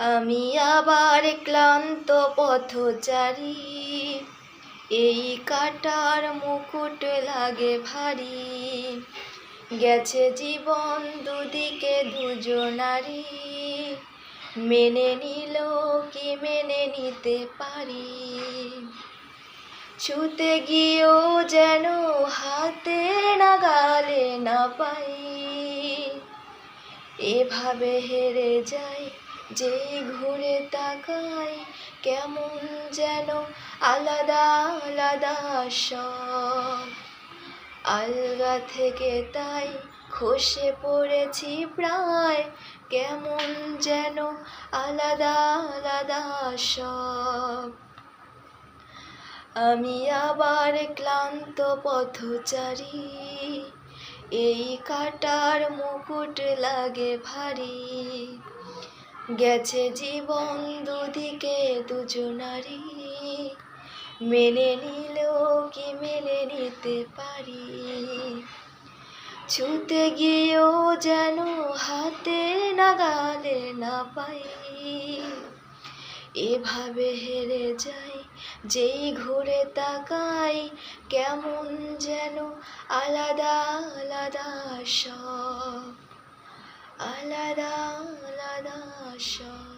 আমি আবার ক্লান্ত পথচারী। এই কাটার মুকুট লাগে ভারী। গেছে জীবন দুদিকে দুজনারি। মেনে নিল কি মেনে নিতে পারি? ছুতে গিয়েও যেন হাতে নাগালে না পাই। এভাবে হেরে যাই যেই ঘুরে তাকাই কেমন যেন আলাদা আলাদা সব। আলগা থেকে তাই খসে পড়েছি প্রায়, কেমন যেন আলাদা আলাদা সব। আমি আবার ক্লান্ত পথচারী, এই কাটার মুকুট লাগে ভারী। গেছে জীবন দুদিকে দুজনারি মেনে নিলেও কি মেনে নিতে পারি? ছুতে গিয়েও যেন হাতে নাগালে না পাই। এভাবে হেরে যাই, যেই ঘুরে তাকাই, কেমন যেন আলাদা আলাদা সব, আলাদা আলাদা সব